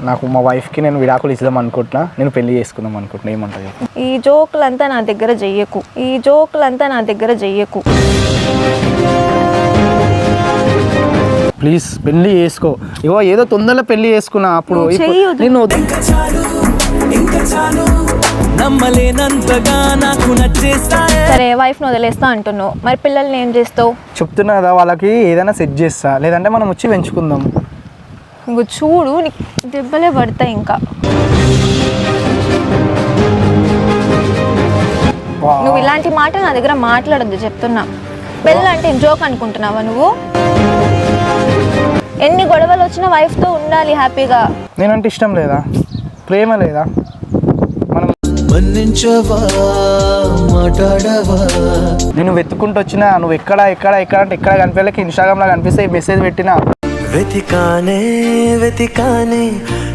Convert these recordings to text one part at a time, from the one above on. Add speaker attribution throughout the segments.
Speaker 1: నాకు మా వైఫ్కి నేను విడాకులు ఇద్దాం అనుకుంటున్నా. నేను పెళ్ళి చేసుకుందాం అనుకుంటున్నా. ఏమంటా చెప్పు.
Speaker 2: ఈ జోకులంతా నా దగ్గర చెయ్యకు. ఈ జోకులంతా నా దగ్గర చెయ్యకు.
Speaker 1: ప్లీజ్ పెళ్ళి చేసుకో. ఇగో ఏదో తొందరలో పెళ్ళి చేసుకున్నా అప్పుడు.
Speaker 2: నువ్వు
Speaker 1: ఇప్పుడు-
Speaker 2: చెయ్యొద్దు.
Speaker 1: నేను
Speaker 3: నమ్మలేనంతగా నాకు నచ్చేస్తాయే
Speaker 2: సరే వైఫ్ని వదిలేస్తా అంటున్నావు. మరి పిల్లల్ని ఏం చేస్తావు?
Speaker 1: చెప్తున్నా కదా వాళ్ళకి ఏదైనా సెట్ చేస్తా. లేదంటే మనం వచ్చి పెంచుకుందాం.
Speaker 2: ఇంకో చూడు నీకు దెబ్బలే పడతాయి ఇంకా. నువ్వు ఇలాంటి మాట నా దగ్గర మాట్లాడొద్దు చెప్తున్నా. పెళ్ళి అంటే జోక్ అనుకుంటున్నావా నువ్వు? ఎన్ని గొడవలు వచ్చినా వైఫ్తో ఉండాలి హ్యాపీగా.
Speaker 1: నేనంటే ఇష్టం లేదా? ప్రేమ లేదా? మనం నేను వెతుక్కుంటూ వచ్చినా నువ్వు ఎక్కడ ఎక్కడ ఎక్కడ అంటే ఎక్కడ కనిపించలేక ఇన్స్టాగ్రామ్లో కనిపిస్తే మెసేజ్ పెట్టినా.
Speaker 3: వెతికానే వెతికానే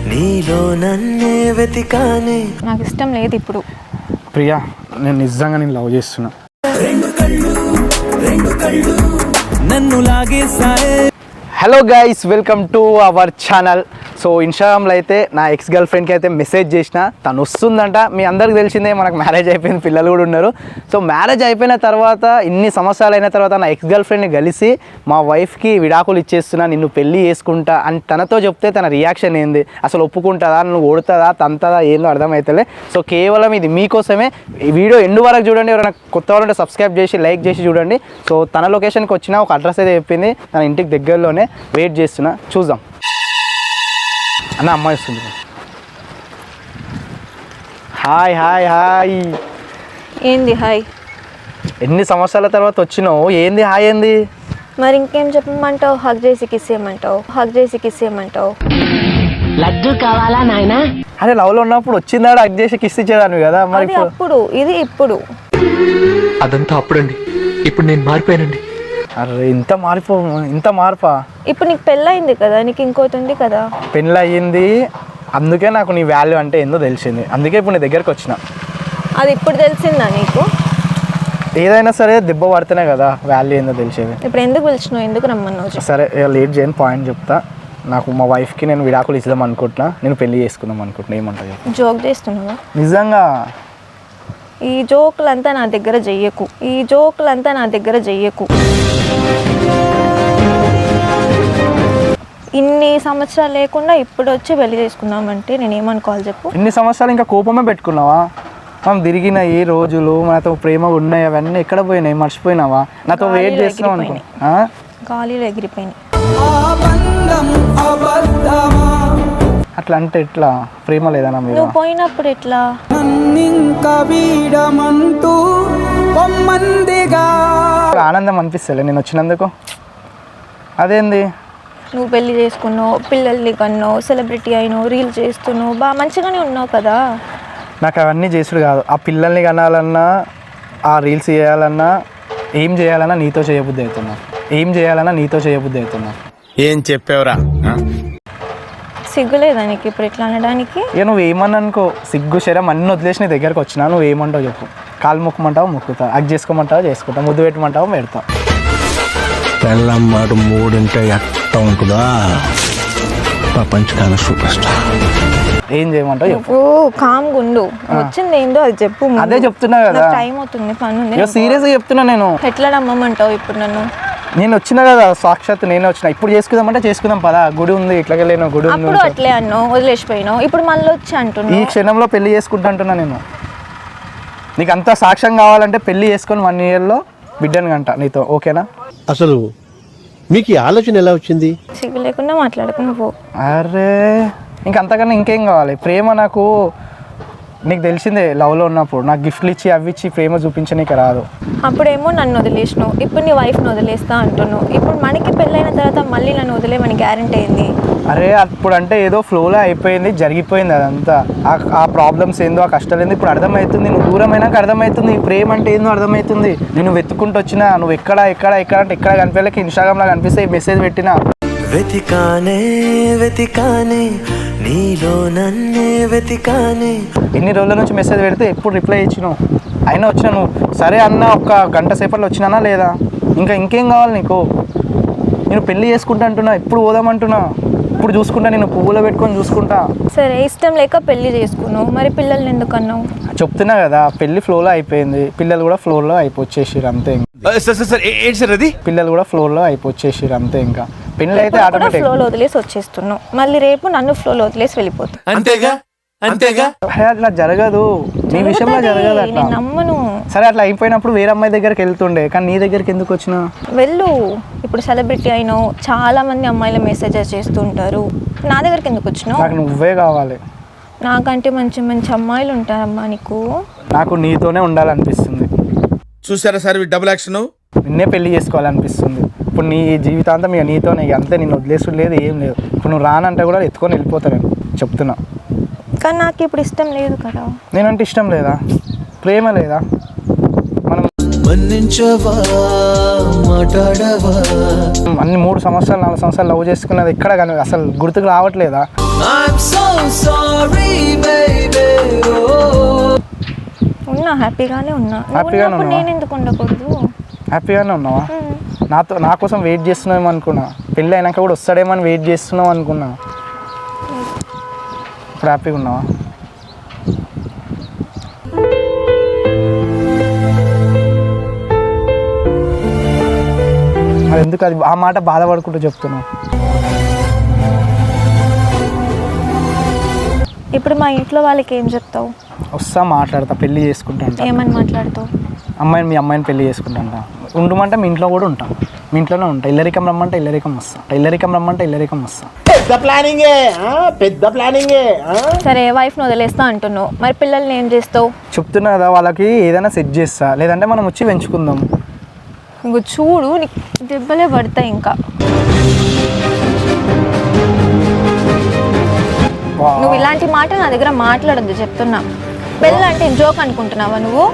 Speaker 3: నీలో నన్నే వెతికానే.
Speaker 2: నాకు ఇష్టం లేదు ఇప్పుడు.
Speaker 1: ప్రియా నేను నిజంగా నేను లవ్ చేస్తున్నా.
Speaker 3: నన్ను లాగేసాయే
Speaker 1: hello guys welcome to our channel. So ఇన్స్టాగ్రామ్లో అయితే నా ఎక్స్ గర్ల్ ఫ్రెండ్కి అయితే మెసేజ్ చేసిన. తను వస్తుందంట. మీ అందరికి తెలిసిందే మనకు మ్యారేజ్ అయిపోయింది పిల్లలు కూడా ఉన్నారు. సో మ్యారేజ్ అయిపోయిన తర్వాత ఇన్ని సంవత్సరాలు అయిన తర్వాత నా ఎక్స్ గర్ల్ ఫ్రెండ్ని కలిసి మా వైఫ్కి విడాకులు ఇచ్చేస్తున్నా నిన్ను పెళ్ళి చేసుకుంటా అని తనతో చెప్తే తన రియాక్షన్ ఏంది? అసలు ఒప్పుకుంటుందా? నువ్వు ఓడుతుందా తంతదా? ఏందో అర్థమవుతలే సో కేవలం ఇది మీకోసమే. ఈ వీడియో ఎండు వరకు చూడండి. ఎవరైనా కొత్త వాళ్ళంటే సబ్స్క్రైబ్ చేసి లైక్ చేసి చూడండి. సో తన లొకేషన్కి వచ్చిన ఒక అడ్రస్ అయితే చెప్పింది. తన ఇంటికి దగ్గరలోనే. వెయిట్ చేస్తున్నా. చూద్దాం. అన్న అమ్మాయి వస్తుంది. Hi hi hi.
Speaker 2: ఏంది హాయ్?
Speaker 1: ఎన్ని సంవత్సరాల తర్వాత వచ్చినావు? ఏంది హాయ్ ఏంది?
Speaker 2: మరి ఇంకేం చెప్పమంటావు? హక్ చేసి కిస్ చేయమంటావు? హక్ చేసి కిస్ చేయమంటావు?
Speaker 4: లడ్డు కావాలా నాయనా?
Speaker 1: అరే లవ్లో ఉన్నప్పుడు వచ్చిందాడు? అగ్ చేసి కిస్ ఇచ్చేదాన్ని కదా? మరి
Speaker 2: అప్పుడు ఇది ఇప్పుడు.
Speaker 5: అదంతా అప్పుడండి. ఇప్పుడు నేను మారిపోయానండి.
Speaker 1: అరే ఇంత మారిపో ఇంత మార్పా?
Speaker 2: ఇప్పుడు నీకు పెళ్ళయింది కదా నీకు ఇంకోటి ఉంది కదా.
Speaker 1: పెళ్ళి అయ్యింది అందుకే నాకు నీ వాల్యూ అంటే ఏందో తెలిసింది. అందుకే ఇప్పుడు నీ దగ్గరకు వచ్చిన.
Speaker 2: అది ఇప్పుడు తెలిసిందా నీకు?
Speaker 1: ఏదైనా సరే దెబ్బ పడితేనే కదా వాల్యూ ఏందో తెలిసేది.
Speaker 2: ఇప్పుడు ఎందుకు పిలిచినావు? ఎందుకు రమ్మన్నావు.
Speaker 1: సరే లేట్ చేయని పాయింట్ చెప్తా. నాకు మా వైఫ్కి నేను విడాకులు ఇద్దాం అనుకుంటున్నా. నేను పెళ్ళి చేసుకుందాం అనుకుంటున్నా. ఏమంటా
Speaker 2: జోక్ చేస్తున్నావా?
Speaker 1: నిజంగా?
Speaker 2: ఈ జోకులంతా నా దగ్గర చెయ్యకు ఈ జోకులంతా నా దగ్గర చెయ్యకు ఇన్ని సంవత్సరాలు లేకుండా ఇప్పుడు వచ్చి పెళ్ళి చేసుకుందామంటే నేను ఏమనుకోవాలి చెప్పు?
Speaker 1: ఇన్ని సంవత్సరాలు ఇంకా కోపమే పెట్టుకున్నావా? మనం తిరిగిన ఈ రోజులు మనతో ప్రేమ ఉన్నాయి అవన్నీ ఎక్కడ పోయినాయి? మర్చిపోయినావా? నాతో వెయిట్
Speaker 2: గాలిలో
Speaker 1: చేస్తున్నావు అనుకో.
Speaker 2: ఎగిరిపోయినాయి.
Speaker 1: ఆ?
Speaker 2: గాలిలో ఎగిరిపోయినాయి.
Speaker 1: అట్లా అంటే ఎట్లా? ప్రేమ లేదా నా మీద?
Speaker 2: నువ్వు పోయినప్పుడు ఎట్లా?
Speaker 1: ఆనందం అనిపిస్తలే నేను వచ్చినందుకు. అదేంది?
Speaker 2: నువ్వు పెళ్ళి చేసుకున్నావు పిల్లల్ని కన్నావు సెలబ్రిటీ అయినావు రీల్ చేస్తున్నావు బాగా మంచిగానే ఉన్నావు కదా.
Speaker 1: నాకు అవన్నీ చేసుడు కాదు. ఆ పిల్లల్ని కనాలన్నా ఆ రీల్స్ చేయాలన్నా ఏం చేయాలన్నా నీతో చేయబుద్ధి అవుతున్నా. ఏం చేయాలన్నా నీతో చేయబుద్ధి అవుతున్నా.
Speaker 6: ఏం చెప్పావురా
Speaker 2: సిగ్గులేదా నీకు ఇప్పుడు ఇట్లా అనడానికి.
Speaker 1: ఇక నువ్వు ఏమని అనుకో సిగ్గు శరం అన్ని వదిలేసి నీ దగ్గరకు వచ్చినా నువ్వు ఏమంటావు చెప్పు. కాలు మొక్కమంటావు మొక్కుతా అగ్ చేసుకోమంటావు చేసుకుంటా ముద్దు పెట్టమంటావు పెడతా.
Speaker 6: మాట మూడింటే ఎట్ట ఉంటుందా? ప్రపంచకాల సూపర్ స్టార్
Speaker 1: ఏం చేయమంటావు చెప్పు.
Speaker 2: నువ్వు కామ్గా ఉండు. వచ్చింది ఏందో అది చెప్పు. ముందు.
Speaker 1: అదే చెప్తున్నా కదా.
Speaker 2: నాకు టైం అవుతుంది పని ఉంది
Speaker 1: సీరియస్గా చెప్తున్నా నేను.
Speaker 2: ఎట్లా నమ్మమంటావు ఇప్పుడు నన్ను?
Speaker 1: నేను వచ్చిన కదా సాక్షాత్ నేనే వచ్చిన. ఇప్పుడు చేసుకుందామంటే చేసుకుందాం పదా. గుడి ఉంది ఇట్లాగే లేను గుడి ఉంది
Speaker 2: అప్పుడు అట్లే అన్నావు వదిలేసిపోయినావు. ఇప్పుడు మళ్ళీ వచ్చి
Speaker 1: ఈ
Speaker 2: అంటున్నావు
Speaker 1: క్షణంలో పెళ్ళి చేసుకుంటా అంటున్నా నేను. నీకు అంత సాక్ష్యం కావాలంటే పెళ్ళి చేసుకొని వన్ ఇయర్లో బిడ్డను గంట నీతో ఓకేనా?
Speaker 7: అసలు మీకు ఈ ఆలోచన ఎలా వచ్చింది?
Speaker 2: సిగ్గు లేకుండా మాట్లాడకుండా పో.
Speaker 1: అరే ఇంక అంతకన్నా ఇంకేం కావాలి? ప్రేమ నాకు నీకు తెలిసిందే లవ్లో ఉన్నప్పుడు. నాకు గిఫ్ట్లు ఇచ్చి అవి ఇచ్చి ప్రేమ చూపించనీకి రాదు.
Speaker 2: అప్పుడేమో నన్ను వదిలేసినావు. ఇప్పుడు నీ వైఫ్ని వదిలేస్తా అంటున్నావు. ఇప్పుడు మనకి పెళ్ళైన తర్వాత మళ్ళీ నన్ను వదిలేమని గ్యారంటీ అయింది?
Speaker 1: అరే అప్పుడు అంటే ఏదో ఫ్లోలో అయిపోయింది జరిగిపోయింది అదంతా. ఆ- ఆ ప్రాబ్లమ్స్ ఏందో ఆ కష్టాలు ఏందో ఇప్పుడు అర్థమవుతుంది. నువ్వు దూరమైనాక అర్థమవుతుంది. ప్రేమ అంటే ఏందో అర్థమవుతుంది. నేను వెతుక్కుంటూ వచ్చినా నువ్వు ఎక్కడ ఎక్కడ ఎక్కడ అంటే ఎక్కడ కనిపించలేక ఇన్స్టాగ్రామ్లో కనిపిస్తే మెసేజ్ పెట్టినా
Speaker 3: వెతికానే వెతికానే నీలో నన్నే వెతికానే.
Speaker 1: ఎన్ని రోజుల నుంచి మెసేజ్ పెడితే ఎప్పుడు రిప్లై ఇచ్చినావు అయినా వచ్చినా నువ్వు సరే అన్న ఒక గంట సేపట్లో వచ్చినానా లేదా? ఇంకా ఇంకేం కావాలి నీకు? నేను పెళ్ళి చేసుకుంటా అంటున్నా ఎప్పుడు పోదామంటున్నా ఎప్పుడు చూసుకుంటా నేను పువ్వులో పెట్టుకొని చూసుకుంటా.
Speaker 2: సరే ఇష్టం లేక పెళ్ళి చేసుకున్నావు. మరి పిల్లల్ని ఎందుకు అన్నావు?
Speaker 1: చెప్తున్నా కదా పెళ్ళి ఫ్లోలో అయిపోయింది. పిల్లలు కూడా ఫ్లోర్లో అయిపోచ్చేసారు అంతే ఇంకా.
Speaker 6: సార్ సార్ సార్ ఏంటి సార్ అది?
Speaker 1: పిల్లలు కూడా ఫ్లోర్లో అయిపోచ్చేసారు అంతే ఇంకా. పెళ్ళి అయితే ఆటోమేటిక్
Speaker 2: ఫ్లోలో వదిలేసి వచ్చేస్తున్నావు. మళ్ళీ రేపు నన్ను ఫ్లోలో వదిలేసి వెళ్ళిపోతావు.
Speaker 6: అంతేగా? అంతేగా?
Speaker 1: అట్లా జరగదు. నీ విషయంలో జరగదు అట్లా.
Speaker 2: నమ్మను.
Speaker 1: సరే అట్లా అయిపోయినప్పుడు వేరే అమ్మాయి దగ్గరికి వెళ్తుండే కానీ నీ దగ్గరికి ఎందుకు వచ్చినా?
Speaker 2: వెళ్ళు. ఇప్పుడు సెలబ్రిటీ అయినావు చాలా మంది అమ్మాయిలు మెసేజెస్ చేస్తుంటారు. నా దగ్గరికి ఎందుకు వచ్చినావు?
Speaker 1: నాకు నువ్వే కావాలి.
Speaker 2: నాకంటే మంచి మంచి అమ్మాయిలు ఉంటారమ్మా నీకు.
Speaker 1: నాకు నీతోనే ఉండాలనిపిస్తుంది.
Speaker 6: చూసారా సార్ డబుల్ యాక్షన్
Speaker 1: నిన్నే పెళ్ళి చేసుకోవాలనిపిస్తుంది. ఇప్పుడు నీ జీవితాంతం ఇక నీతోనే ఇక అంతే నిన్ను వదిలేసుడు లేదు ఏం లేదు. ఇప్పుడు నువ్వు రానంటే కూడా ఎత్తుకొని వెళ్ళిపోతాను చెప్తున్నా.
Speaker 2: కానీ నాకు ఇప్పుడు ఇష్టం లేదు కదా.
Speaker 1: నేనంటే ఇష్టం లేదా? ప్రేమ లేదా? మనం అన్ని మూడు సంవత్సరాలు నాలుగు సంవత్సరాలు లవ్ చేసుకున్నది ఎక్కడ కానీ అసలు గుర్తుకు రావట్లేదా.
Speaker 2: ఉన్నా హ్యాపీగానే ఉన్నా.
Speaker 1: హ్యాపీగానే ఉన్నావా?
Speaker 2: నేను ఎందుకు ఉండకూడదు?
Speaker 1: హ్యాపీగానే ఉన్నావా. నాతో నా కోసం వెయిట్ చేస్తున్నావేమో అనుకున్నా. పెళ్ళి అయినాక కూడా వస్తాడేమో అని వెయిట్ చేస్తున్నావు అనుకున్నా. ఇప్పుడు హ్యాపీగా ఉన్నావా? మరి ఎందుకు అది ఆ మాట బాధపడుకుంటూ చెప్తున్నావు?
Speaker 2: ఇప్పుడు మా ఇంట్లో వాళ్ళకి ఏం చెప్తావు?
Speaker 1: వస్తా మాట్లాడతా పెళ్ళి చేసుకుంటా.
Speaker 2: ఏమని మాట్లాడతావు?
Speaker 1: అమ్మాయిని మీ అమ్మాయిని పెళ్ళి చేసుకుంటా ఉండమంటే మీ ఇంట్లో కూడా ఉంటాం. మీ ఇంట్లోనే ఉంటా. ఇల్లరికం రమ్మంటే ఇల్లరికం వస్తా. ఇల్లరికం రమ్మంటే ఇల్లరికం వస్తా.
Speaker 2: సరే వైఫ్ని వదిలేస్తా అంటున్నావు. మరి పిల్లల్ని ఏం చేస్తావు?
Speaker 1: చెప్తున్నా కదా వాళ్ళకి ఏదైనా సెట్ చేస్తా. లేదంటే మనం వచ్చి పెంచుకుందాం.
Speaker 2: ఇంకో చూడు నీకు దెబ్బలే పడతాయి ఇంకా. నువ్వు ఇలాంటి మాట నా దగ్గర మాట్లాడొద్దు చెప్తున్నా. పెళ్ళి అంటే జోక్ అనుకుంటున్నావా నువ్వు?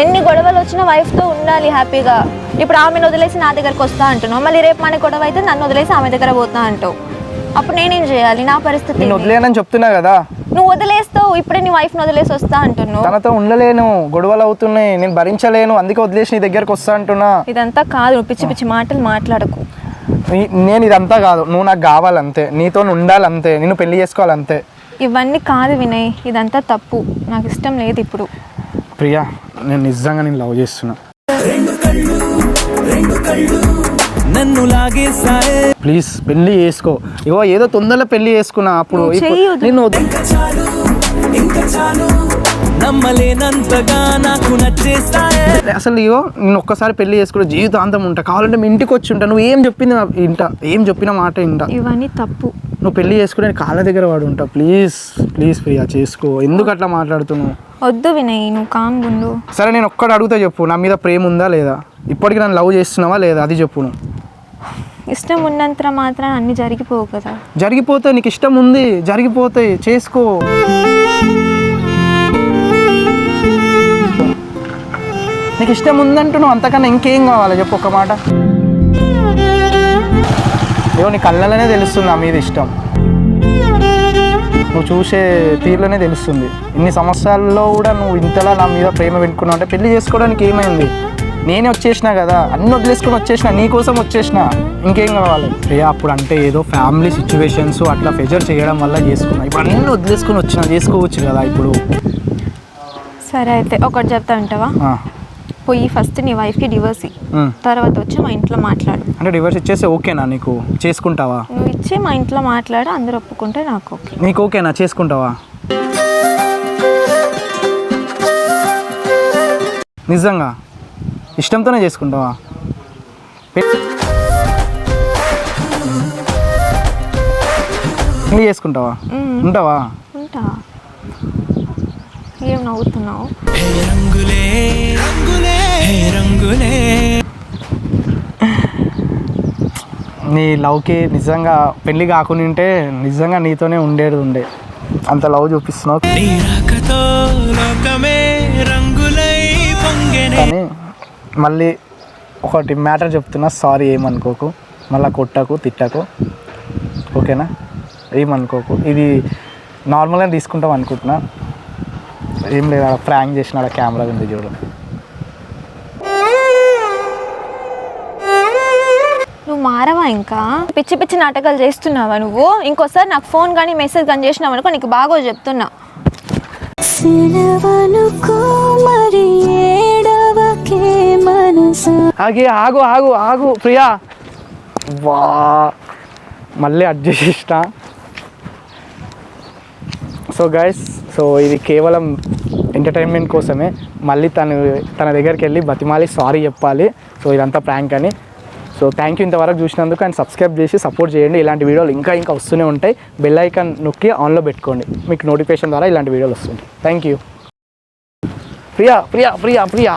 Speaker 2: ఎన్ని గొడవలు వచ్చినా వైఫ్తో ఉండాలి హ్యాపీగా. ఇప్పుడు ఆమెను వదిలేసి నా దగ్గరకు వస్తా అంటున్నావు. మళ్ళీ రేపు మన గొడవ అయితే నన్ను వదిలేసి ఆమె దగ్గర పోతా అంటావు. అప్పుడు నేనేం చేయాలి? నా పరిస్థితి
Speaker 1: నేను? వదిలేనని చెప్తున్నా కదా.
Speaker 2: నువ్వు వదిలేస్తావు. ఇప్పుడే నీ వైఫ్ని వదిలేసి వస్తా అంటున్నావు.
Speaker 1: తనతో ఉండలేను. గొడవలు అవుతున్నాయి. నేను భరించలేను. అందుకే వదిలేసి నీ దగ్గరకు వస్తా అంటున్నా.
Speaker 2: ఇదంతా కాదు. నువ్వు పిచ్చి పిచ్చి మాటలు మాట్లాడకు.
Speaker 1: నేను ఇదంతా కాదు. నువ్వు నాకు కావాలంతే. నీతో ఉండాలంతే. నిన్ను పెళ్ళి చేసుకోవాలంతే.
Speaker 2: ఇవన్నీ కాదు వినయ్. ఇదంతా తప్పు. నాకు ఇష్టం లేదు ఇప్పుడు.
Speaker 1: ప్రియా నేను నిజంగా నేను లవ్ చేస్తున్నా.
Speaker 3: నన్ను
Speaker 1: ప్లీజ్ పెళ్ళి చేసుకో. ఇగో ఏదో తొందరలో పెళ్ళి చేసుకున్నా అప్పుడు. నేను
Speaker 3: నమ్మలేనంతగా నాకు నచ్చేస్తాయే
Speaker 1: అసలు ఇగో నేను ఒక్కసారి పెళ్ళి చేసుకుంటే జీవితాంతం ఉంటా. కావాలంటే మీ ఇంటికి వచ్చి ఉంటా. నువ్వు ఏం చెప్పింది ఇంటా ఏం చెప్పిన మాట ఇంటా
Speaker 2: ఇవన్నీ తప్పు.
Speaker 1: నువ్వు పెళ్ళి చేసుకుని నేను కాళ్ళ దగ్గర వాడు ఉంటా. ప్లీజ్ ప్లీజ్ ప్రియా చేసుకో. ఎందుకు అట్లా మాట్లాడుతున్నావు?
Speaker 2: వద్దు వినయ్ నువ్వు కామ్గా ఉండు.
Speaker 1: సరే నేను ఒక్కటి అడుగుతా చెప్పు నా మీద ప్రేమ ఉందా లేదా? ఇప్పటికి నన్ను లవ్ చేస్తున్నావా లేదా? అది చెప్పు నువ్వు.
Speaker 2: ఇష్టం ఉన్నంత మాత్రం అన్ని జరిగిపోవు కదా.
Speaker 1: జరిగిపోతే నీకు ఇష్టం ఉంది జరిగిపోతాయి చేసుకో. నీకు ఇష్టం ఉందంటున్నావు అంతకన్నా ఇంకేం కావాలి? చెప్పు ఒక్క మాట. ఏవో నీ కళ్ళలోనే తెలుస్తుంది నా మీద ఇష్టం. నువ్వు చూసే తీరులోనే తెలుస్తుంది. ఇన్ని సంవత్సరాల్లో కూడా నువ్వు ఇంతలా నా మీద ప్రేమ పెట్టుకున్నావు అంటే పెళ్ళి చేసుకోవడానికి ఏమైంది? నేనే వచ్చేసిన కదా అన్ని వదిలేసుకొని వచ్చేసిన నీ కోసం వచ్చేసిన ఇంకేం కావాలి? ప్రియా అప్పుడు అంటే ఏదో ఫ్యామిలీ సిచ్యువేషన్స్ అట్లా ప్రెజర్ చేయడం వల్ల చేసుకున్నా. ఇప్పుడు అన్ని వదిలేసుకొని వచ్చిన చేసుకోవచ్చు కదా ఇప్పుడు.
Speaker 2: సరే అయితే ఒకటి చెప్తా అంటావా
Speaker 1: ఆ,
Speaker 2: పోయి ఫస్ట్ నీ వైఫ్కి డివోర్స్. తర్వాత వచ్చి మా ఇంట్లో మాట్లాడు.
Speaker 1: అంటే డివోర్స్ ఇచ్చేస్తే ఓకేనా నీకు? చేసుకుంటావా?
Speaker 2: నువ్వు ఇచ్చి మా ఇంట్లో మాట్లాడు అందరు ఒప్పుకుంటే నాకు ఓకే.
Speaker 1: నీకు ఓకేనా? చేసుకుంటావా? నిజంగా? ఇష్టంతోనే చేసుకుంటావా? చేసుకుంటావా. ఉంటావా?
Speaker 2: ఉంటా. ఏం నవ్వుతున్నావు?
Speaker 3: రంగులే రంగులే. రంగులే
Speaker 1: నీ లవ్కి నిజంగా పెళ్ళి కాకుండా ఉంటే నిజంగా నీతోనే ఉండేది ఉండే. అంత లవ్ చూపిస్తున్నావు.
Speaker 3: నీ రాకతో లోకమే రంగులై పొంగెనే.
Speaker 1: కానీ మళ్ళీ ఒకటి మ్యాటర్ చెప్తున్నా సారీ ఏమనుకోకు. మళ్ళీ కొట్టకు తిట్టకు. ఓకేనా? ఏమనుకోకు. ఇది నార్మల్గా తీసుకుంటాం అనుకుంటున్నా. ఏం లేదు అక్కడ ప్రాంక్ చేసిన అక్కడ కెమెరా ఉంది చూడు.
Speaker 2: నువ్వు నువ్వు మారవా ఇంకా? పిచ్చి పిచ్చి నాటకాలు చేస్తున్నావా నువ్వు? ఇంకోసారి నాకు ఫోన్ కానీ మెసేజ్ కానీ చేసినావు అనుకో నీకు బాగో చెప్తున్నా.
Speaker 1: ఆగే ఆగు ఆగు ఆగు ప్రియా. వా. మళ్ళీ అడ్జస్ట్ చేసిన సో గైస్ సో ఇది కేవలం ఎంటర్టైన్మెంట్ కోసమే. మళ్ళీ తను తన దగ్గరికి వెళ్ళి బతిమాలి సారీ చెప్పాలి. సో ఇదంతా ప్రాంక్ అని. సో థ్యాంక్ యూ ఇంతవరకు చూసినందుకు అండ్ సబ్స్క్రైబ్ చేసి సపోర్ట్ చేయండి. ఇలాంటి వీడియోలు ఇంకా ఇంకా వస్తూనే ఉంటాయి. బెల్ ఐకాన్ నొక్కి ఆన్లో పెట్టుకోండి. మీకు నోటిఫికేషన్ ద్వారా ఇలాంటి వీడియోలు వస్తుంటాయి. Thank you Priya Priya Priya Priya.